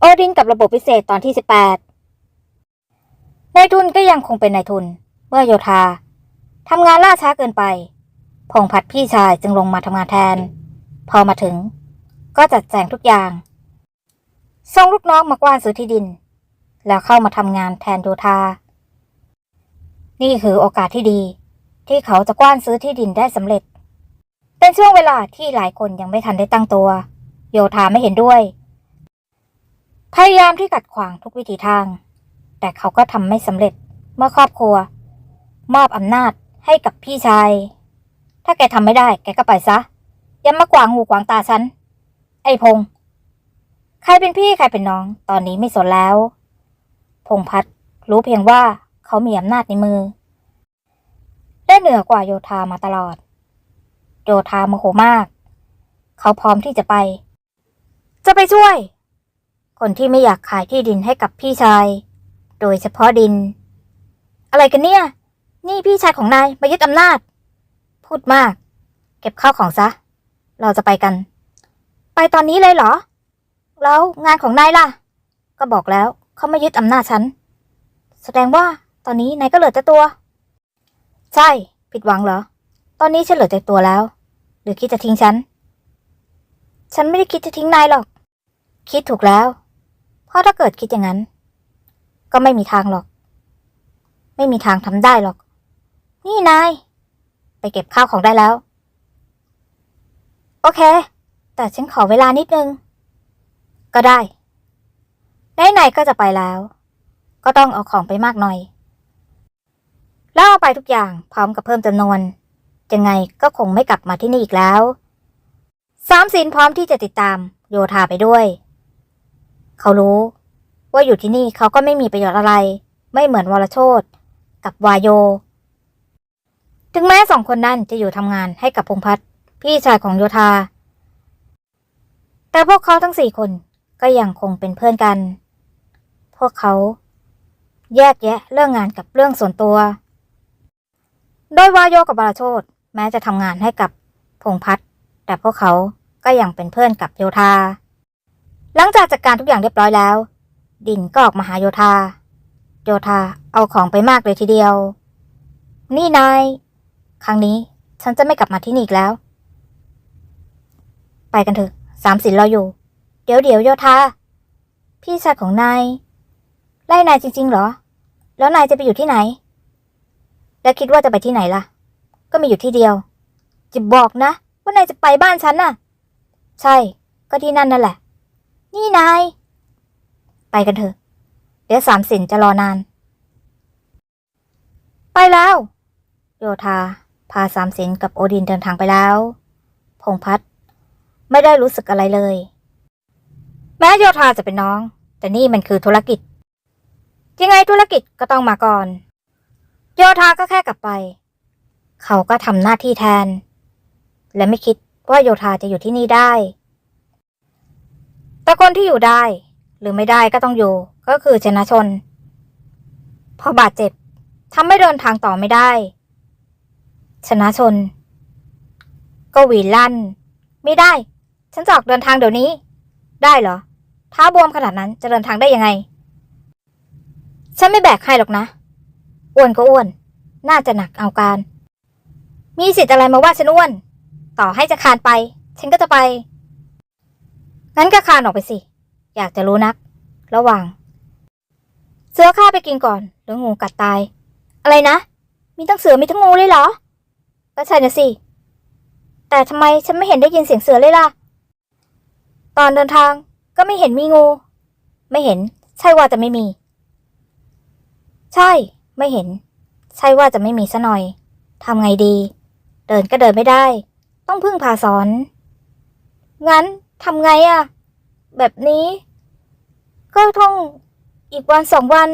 โอดินกับระบบพิเศษตอนที่ 18 นายทุนก็ยังคงเป็นนายทุน เมื่อโยธาทำงานล่าช้าเกินไป พงษ์พัดพี่ชายจึงลงมาทำงานแทน พอมาถึง ก็จัดแจงทุกอย่างส่งลูกน้องมากว้านซื้อที่ดิน แล้วเข้ามาทำงานแทนโยธา นี่คือโอกาสที่ดี ที่เขาจะกว้านซื้อที่ดินได้สำเร็จ เป็นช่วงเวลาที่หลายคนยังไม่ทันได้ตั้งตัว โยธาไม่เห็นด้วย พยายามที่กัดขวางทุกวิถีทาง แต่เขาก็ทำไม่สำเร็จเมื่อครอบครัว มอบอำนาจให้กับพี่ชาย ถ้าแกทำไม่ได้ แกก็ไปซะ อย่ามากวางหูกวางตาฉัน ไอ้พงษ์ใครเป็นพี่ใครเป็นน้อง ตอนนี้ไม่สนแล้ว พงษ์พัดรู้เพียงว่าเขามีอำนาจในมือ ได้เหนือกว่าโยธามาตลอด โยธาโมโหมาก เขาพร้อมที่จะไป จะไปช่วย คนที่ไม่อยากขายที่ดินให้กับพี่ชาย โดยเฉพาะดิน อะไรกันเนี่ย นี่พี่ชายของนายมายึดอำนาจ พูดมาก เก็บข้าวของซะ เราจะไปกัน ไปตอนนี้เลยเหรอ แล้วงานของนายล่ะ ก็บอกแล้วเขาไม่ยึดอำนาจฉัน แสดงว่าตอนนี้นายก็เหลือแต่ตัว ใช่ ผิดหวังเหรอ ตอนนี้ฉันเหลือแต่ตัวแล้ว หรือคิดจะทิ้งฉัน ฉันไม่ได้คิดจะทิ้งนายหรอก คิดถูกแล้ว เพราะถ้าเกิดคิดอย่างนั้น ก็ไม่มีทางหรอก ไม่มีทางทำได้หรอก นี่นาย ไปเก็บข้าวของได้แล้ว โอเค แต่ฉันขอเวลานิดนึง ก็ได้ไหนๆก็จะไปแล้ว ก็ต้องเอาของไปมากหน่อย แล้วเอาไปทุกอย่างพร้อมกับเพิ่มจำนวนยังไงก็คงไม่กลับมาที่นี่อีกแล้วสามสินพร้อมที่จะติดตามโยธาไปด้วย เขารู้ ว่าอยู่ที่นี่เขาก็ไม่มีประโยชน์อะไร ไม่เหมือนวรโชตกับวายโย ถึงแม้สองคนนั้นจะอยู่ทำงานให้กับพงพัฒน์พี่ชายของโยธา แต่พวกเขาทั้งสี่คนก็ยังคงเป็นเพื่อนกัน พวกเขาแยกแยะเรื่องงานกับเรื่องส่วนตัว โดยวายโยกับบาราโชตแม้จะทำงานให้กับพงพัฒน์แต่พวกเขาก็ยังเป็นเพื่อนกับโยธา หลังจากจัดการทุกอย่างเรียบร้อยแล้ว ดินก็ออกมาหาโยธา โยธาเอาของไปมากเลยทีเดียว นี่นาย ครั้งนี้ฉันจะไม่กลับมาที่นี่อีกแล้ว ไปกันเถอะ สามสินรออยู่ เดี๋ยวเดี๋ยวโยธา พี่ชายของนาย ไล่นายจริง ๆ เหรอ แล้วนายจะไปอยู่ที่ไหน แล้วคิดว่าจะไปที่ไหนล่ะ ก็มีอยู่ที่เดียว จะบอกนะ ว่านายจะไปบ้านฉันน่ะ ใช่ ก็ที่นั่นนั่นแหละ นี่นาย ไปกันเถอะ เดี๋ยวสามสินจะรอนาน ไปแล้ว โยธา พาสามสินกับโอดินเดินทางไปแล้ว พงพัฒไม่ได้รู้สึกอะไรเลย แม้โยธาจะเป็นน้อง แต่นี่มันคือธุรกิจ ยังไงธุรกิจก็ต้องมาก่อน โยธาก็แค่กลับไป เขาก็ทำหน้าที่แทน และไม่คิดว่าโยธาจะอยู่ที่นี่ได้ แต่คนที่อยู่ได้ หรือไม่ได้ก็ต้องอยู่ ก็คือชนะชน พอบาดเจ็บทำให้เดินทางต่อไม่ได้ ชนะชน ก็หวีลั่น ไม่ได้ ฉันจะออกเดินทางเดี๋ยวนี้ ได้เหรอเท้าบวมขนาดนั้นจะเดินทางได้ยังไง ฉันไม่แบกให้หรอกนะ อ้วนก็อ้วน น่าจะหนักเอาการ มีสิทธิ์อะไรมาว่าฉันอ้วน ต่อให้จะคานไป ฉันก็จะไป งั้นก็คานออกไปสิ อยากจะรู้นัก ระหว่าง เสือฆ่าไปกินก่อนหรืองูกัดตาย อะไรนะ มีทั้งเสือมีทั้งงูเลยเหรอ ก็ใช่นะสิ แต่ทำไมฉันไม่เห็นได้ยินเสียงเสือเลยล่ะ ตอนเดินทางก็ไม่เห็นมีงู ไม่เห็น ใช่ว่าจะไม่มี ใช่ ไม่เห็น ใช่ว่าจะไม่มีซะหน่อยทำไงดี เดินก็เดินไม่ได้ ต้องพึ่งพาสอน งั้น ทำไงอะแบบนี้ ก็ต้องอีกวันสองวัน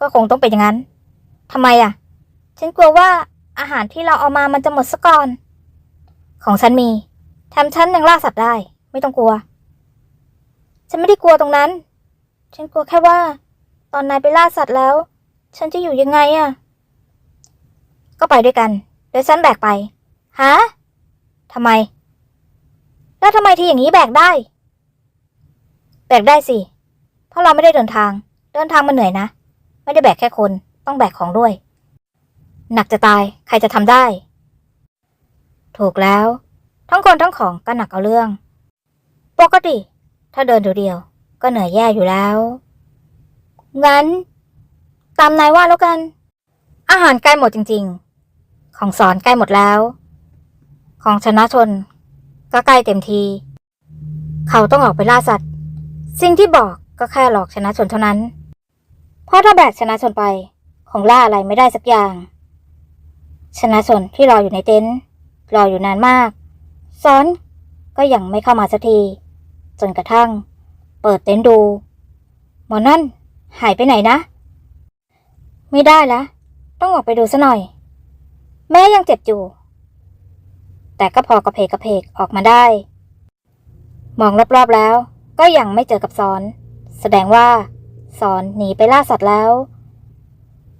ก็คงต้องเป็นอย่างนั้นทำไมอะฉันกลัวว่าอาหารที่เราเอามามันจะหมดซะก่อน ของฉันมีแถมฉันยังล่าสัตว์ได้ ไม่ต้องกลัว ฉันไม่ได้กลัวตรงนั้น ฉันกลัวแค่ว่า ตอนนายไปล่าสัตว์แล้ว ฉันจะอยู่ยังไงอะก็ไปด้วยกัน เดี๋ยวฉันแบกไป ฮะทำไม แล้วทำไมทีอย่างนี้แบกได้ แบกได้สิ เพราะเราไม่ได้เดินทาง เดินทางมันเหนื่อยนะ ไม่ได้แบกแค่คน ต้องแบกของด้วย หนักจะตาย ใครจะทำได้ ถูกแล้ว ทั้งคนทั้งของก็หนักเอาเรื่อง ปกติ ถ้าเดินเดียวๆก็เหนื่อยแย่อยู่แล้ว งั้น ตามนายว่าแล้วกัน อาหารใกล้หมดจริง ๆ ของสอนใกล้หมดแล้ว ของชนะชน ก็ใกล้เต็มที เขาต้องออกไปล่าสัตว์ สิ่งที่บอกก็แค่หลอกชนะชนเท่านั้น เพราะถ้าแบกชนะชนไปคงล่าอะไรไม่ได้สักอย่าง ชนะชนที่รออยู่ในเต็นท์รออยู่นานมากซ้อนก็ยังไม่เข้ามาสักที จนกระทั่ง เปิดเต็นท์ดู หมอนั่นหายไปไหนนะ ไม่ได้ละ ต้องออกไปดูซะหน่อย แม่ยังเจ็บอยู่ แต่ก็พอกระเพกกระเพกออกมาได้ มองรอบๆแล้ว ก็ยังไม่เจอกับสอน แสดงว่าสอนหนีไปล่าสัตว์แล้ว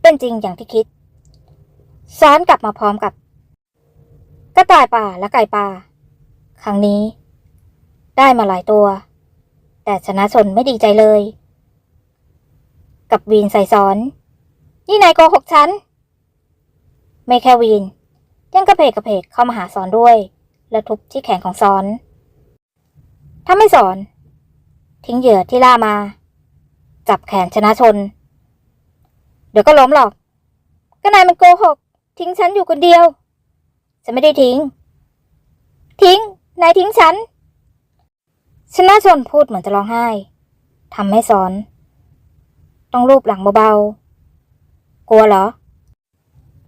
เป็นจริงอย่างที่คิดสอนกลับมาพร้อมกับกระต่ายป่าและไก่ป่า ครั้งนี้ ได้มาหลายตัว แต่ชนะชนไม่ดีใจเลย กับวีนใส่สอน นี่นายโกหกฉัน ไม่แค่วีน ยังกระเพกกระเพกเข้ามาหาสอนด้วย และทุบที่แขนของสอน ถ้าไม่สอน ทิ้งเหยื่อที่ล่ามา จับแขนชนะชน เดี๋ยวก็ล้มหรอก ก็นายมันโกหก ทิ้งฉันอยู่คนเดียวฉันไม่ได้ทิ้ง ทิ้ง นายทิ้งฉัน ชนะชนพูดเหมือนจะร้องไห้ทำให้สอน ต้องรูปหลังเบาๆ กลัวเหรอ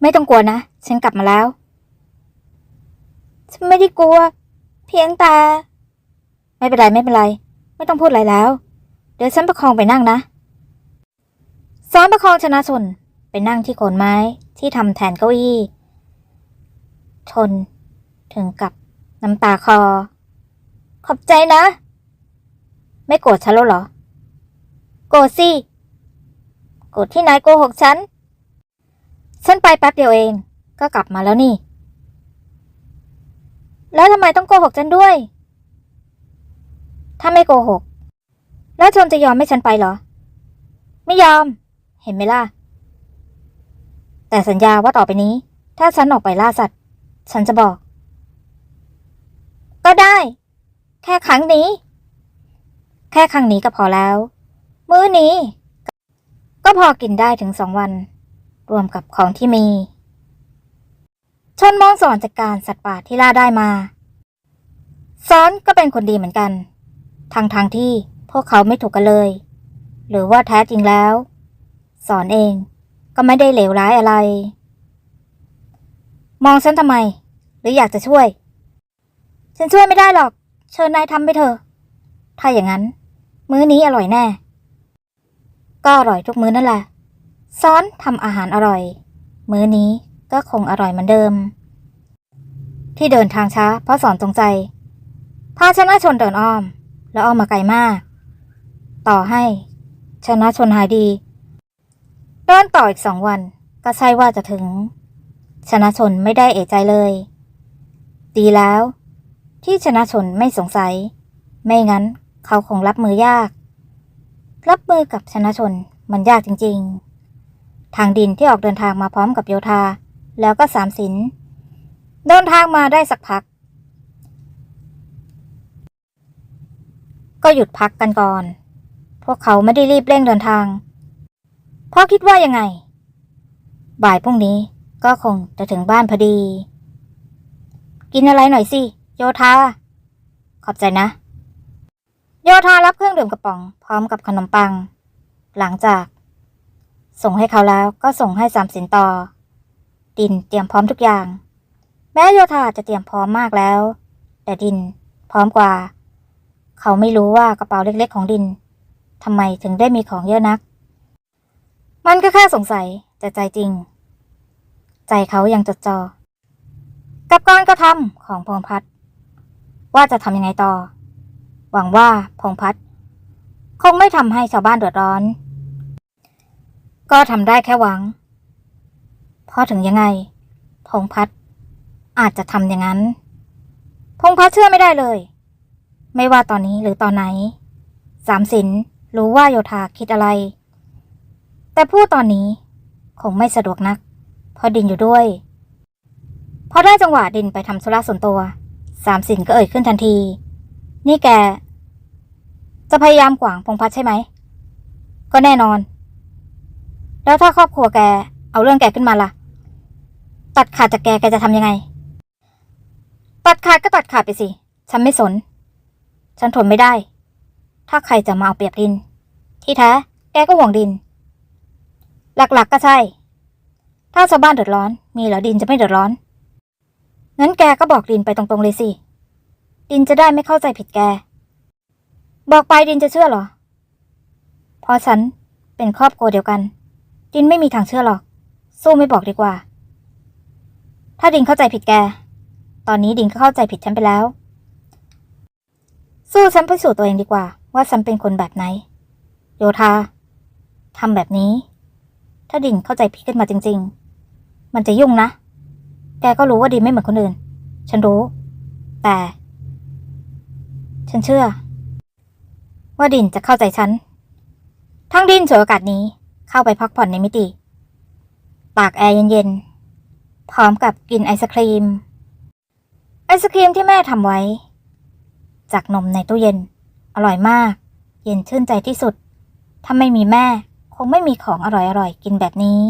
ไม่ต้องกลัวนะ ฉันกลับมาแล้ว ฉันไม่ได้กลัว เพียงแต่ ไม่เป็นไรไม่เป็นไร ไม่ต้องพูดอะไรแล้ว เดี๋ยวฉันประคองไปนั่งนะ ซ้อนประคองชนะชนไปนั่งที่โคนไม้ที่ทำแทนเก้าอี้ ชน ถึงกับน้ำตาคอ ขอบใจนะ ไม่โกรธฉันแล้วเหรอ โกรธสิ โกรธที่นายโกหกฉัน ฉันไปแป๊บเดียวเอง ก็กลับมาแล้วนี่ แล้วทำไมต้องโกหกฉันด้วย ถ้าไม่โกหก แล้วชนจะยอมให้ฉันไปเหรอ ไม่ยอม เห็นไหมล่ะ แต่สัญญาว่าต่อไปนี้ ถ้าฉันออกไปล่าสัตว์ ฉันจะบอก ก็ได้ แค่ครั้งนี้ แค่ครั้งนี้ก็พอแล้ว มื้อนี้ ก็พอกินได้ถึงสองวัน รวมกับของที่มี ชนมองสอนจากการสัตว์ป่าที่ล่าได้มา ซ้อนก็เป็นคนดีเหมือนกัน ทางทางที่พวกเขาไม่ถูกกันเลย หรือว่าแท้จริงแล้ว สอนเองก็ไม่ได้เลวร้ายอะไร มองฉันทำไม หรืออยากจะช่วย ฉันช่วยไม่ได้หรอก เชิญนายทำไปเถอะ ถ้าอย่างนั้น มื้อนี้อร่อยแน่ ก็อร่อยทุกมื้อนั่นแหละ ซ้อนทำอาหารอร่อย มื้อนี้ ก็คงอร่อยเหมือนเดิม ที่เดินทางช้า เพราะสอนจงใจ พาชนะชนเดินอ้อม แล้วอ้อมมาไกลมาก ต่อให้ ชนะชนหายดี เดินต่ออีกสองวัน ก็ใช่ว่าจะถึง ชนะชนไม่ได้เอะใจเลย ดีแล้ว ที่ชนะชนไม่สงสัย ไม่งั้นเขาคงรับมือยาก รับมือกับชนะชนมันยากจริง ๆ ทางดินที่ออกเดินทางมาพร้อมกับโยธา แล้วก็สามสินเดินทางมาได้สักพัก ก็หยุดพักกันก่อน พวกเขาไม่ได้รีบเร่งเดินทาง เพราะคิดว่ายังไง บ่ายพรุ่งนี้ก็คงจะถึงบ้านพอดี กินอะไรหน่อยสิ โยธา ขอบใจนะ โยธารับเครื่องดื่มกระป๋อง พร้อมกับขนมปัง หลังจาก ส่งให้เขาแล้วก็ส่งให้สามสินต่อ ดินเตรียมพร้อมทุกอย่าง แม้โยธาจะเตรียมพร้อมมากแล้ว แต่ดินพร้อมกว่า เขาไม่รู้ว่ากระเป๋าเล็กๆของดินทำไมถึงได้มีของเยอะนัก มันก็แค่สงสัยแต่ใจจริง ใจเขายังจดจอ กับการกระทำของพงพัฒน์ว่าจะทำยังไงต่อ หวังว่าพงพัฒน์คงไม่ทำให้ชาวบ้านเดือดร้อน ก็ทำได้แค่หวัง เพราะถึงยังไง พงพัฒน์อาจจะทำอย่างนั้น พงพัฒน์เชื่อไม่ได้เลย ไม่ว่าตอนนี้หรือตอนไหน สามสินรู้ว่าโยธาคิดอะไร แต่พูดตอนนี้คงไม่สะดวกนัก เพราะดินอยู่ด้วยพอได้จังหวะดินไปทำธุระส่วนตัว สามสินก็เอ่ยขึ้นทันที นี่แก จะพยายามขวางพงพัฒน์ใช่ไหม ก็แน่นอน แล้วถ้าครอบครัวแก เอาเรื่องแกขึ้นมาล่ะ ตัดขาดจากแกแกจะทำยังไง ตัดขาดก็ตัดขาดไปสิ ฉันไม่สน ฉันทนไม่ได้ ถ้าใครจะมาเอาเปรียบดิน ที่แท้ แกก็ห่วงดิน หลักๆก็ใช่ ถ้าชาวบ้านเดือดร้อน มีเหรอดินจะไม่เดือดร้อน งั้นแกก็บอกดินไปตรงๆเลยสิ ดินจะได้ไม่เข้าใจผิดแก บอกไปดินจะเชื่อหรอ เพราะฉันเป็นครอบครัวเดียวกัน ดินไม่มีทางเชื่อหรอก สู้ไม่บอกดีกว่า ถ้าดินเข้าใจผิดแก ตอนนี้ดินก็เข้าใจผิดฉันไปแล้ว สู้ฉันพิสูจน์ตัวเองดีกว่า ว่าฉันเป็นคนแบบไหน โยธาทำแบบนี้ ถ้าดินเข้าใจผิดขึ้นมาจริง ๆ มันจะยุ่งนะ แกก็รู้ว่าดินไม่เหมือนคนอื่น ฉันรู้ แต่ ฉันเชื่อ ว่าดินจะเข้าใจฉัน ทั้งดินฉวยโอกาสนี้เข้าไปพักผ่อนในมิติปากแอร์เย็นๆ พร้อมกับกินไอศครีม ไอศครีมที่แม่ทำไว้ จากนมในตู้เย็น อร่อยมาก เย็นชื่นใจที่สุด ถ้าไม่มีแม่คงไม่มีของอร่อยๆกินแบบนี้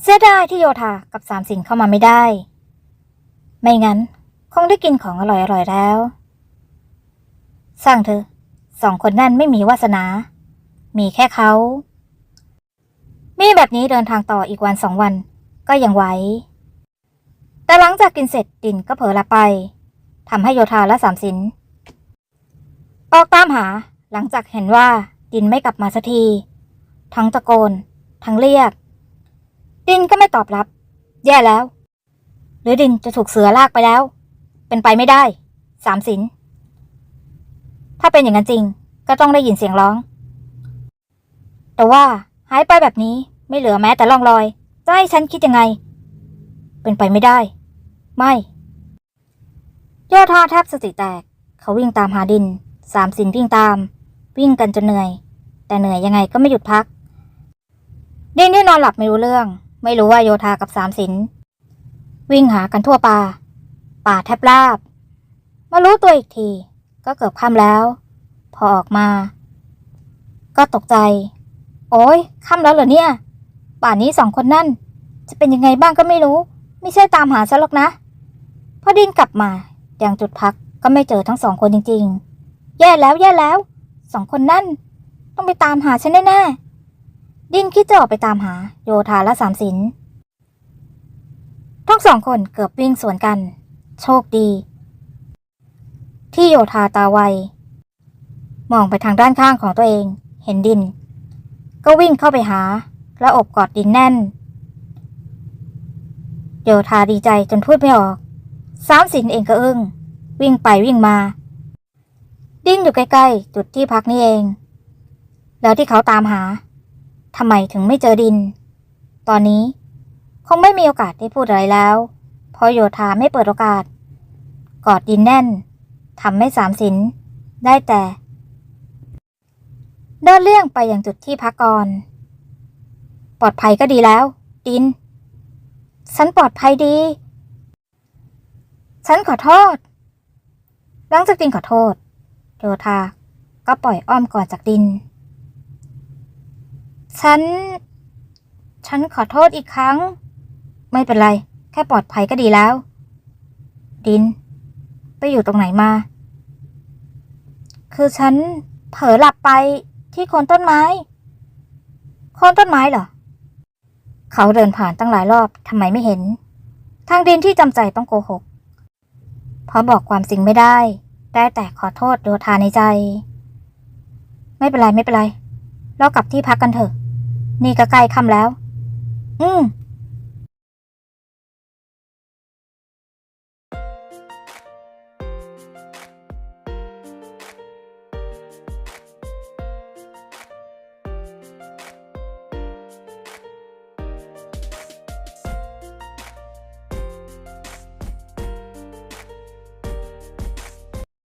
เสียดายที่โยธากับสามสินเข้ามาไม่ได้ ไม่งั้นคงได้กินของอร่อยๆแล้ว สร้างเธอสองคนนั่นไม่มีวาสนา มีแค่เขา มีแบบนี้เดินทางต่ออีกวันสองวัน ก็ยังไหวแต่หลังจากกินเสร็จดินก็เผลอหลับไปทำให้โยธาและสามสินออกตามหาหลังจากเห็นว่าดินไม่กลับมาสักที ทั้งตะโกน ทั้งเรียก ดินก็ไม่ตอบรับ แย่แล้ว หรือดินจะถูกเสือลากไปแล้ว เป็นไปไม่ได้ สามสินถ้าเป็นอย่างนั้นจริง ก็ต้องได้ยินเสียงร้อง แต่ว่าหายไปแบบนี้ไม่เหลือแม้แต่ร่องรอย จะให้ฉันคิดยังไง เป็นไปไม่ได้ ไม่โยธาแทบสติแตก เขาวิ่งตามหาดิน สามสินวิ่งตาม วิ่งกันจนเหนื่อย แต่เหนื่อยยังไงก็ไม่หยุดพัก ดินที่นอนหลับไม่รู้เรื่อง ไม่รู้ว่าโยธากับสามสินวิ่งหากันทั่วป่า ป่าแทบราบ มารู้ตัวอีกที ก็เกือบค่ำแล้ว พอออกมา ก็ตกใจ โอ้ยค่ำแล้วเหรอเนี่ย ป่านนี้สองคนนั่น จะเป็นยังไงบ้างก็ไม่รู้ ไม่ใช่ตามหาฉันหรอกนะพอดินกลับมาอย่างจุดพักก็ไม่เจอทั้งสองคนจริง ๆ แย่แล้วแย่แล้ว สองคนนั่น ต้องไปตามหาฉันแน่ๆดินคิดจะออกไปตามหาโยธาและสามสินทั้งสองคนเกือบวิ่งสวนกัน โชคดี ที่โยธาตาไว มองไปทางด้านข้างของตัวเอง เห็นดิน ก็วิ่งเข้าไปหา แล้วอบกอดดินแน่นโยธาดีใจจนพูดไม่ออกสามสินเองก็อึ้งวิ่งไปวิ่งมา ดินอยู่ใกล้ๆ จุดที่พักนี่เอง แล้วที่เขาตามหาทำไมถึงไม่เจอดิน ตอนนี้คงไม่มีโอกาสได้พูดอะไรแล้ว เพราะโยธาไม่เปิดโอกาส กอดดินแน่นทำให้สามสินได้แต่ เดินเลี่ยงไปอยังจุดที่พักก่อน ปลอดภัยก็ดีแล้ว ดิน ฉันปลอดภัยดี ฉันขอโทษ หลังจากดินขอโทษโยธาก็ปล่อยอ้อมก่อนจากดิน ฉัน ฉันขอโทษอีกครั้ง ไม่เป็นไร แค่ปลอดภัยก็ดีแล้ว ดิน ไปอยู่ตรงไหนมา คือฉันเผลอหลับไปที่โคนต้นไม้ โคนต้นไม้เหรอ เขาเดินผ่านตั้งหลายรอบทำไมไม่เห็น ทางดินที่จำใจต้องโกหก เพราะบอกความจริงไม่ได้ ได้แต่ขอโทษโยธาในใจ ไม่เป็นไรไม่เป็นไร เรากลับที่พักกันเถอะ นี่ก็ใกล้ค่ำแล้ว อืม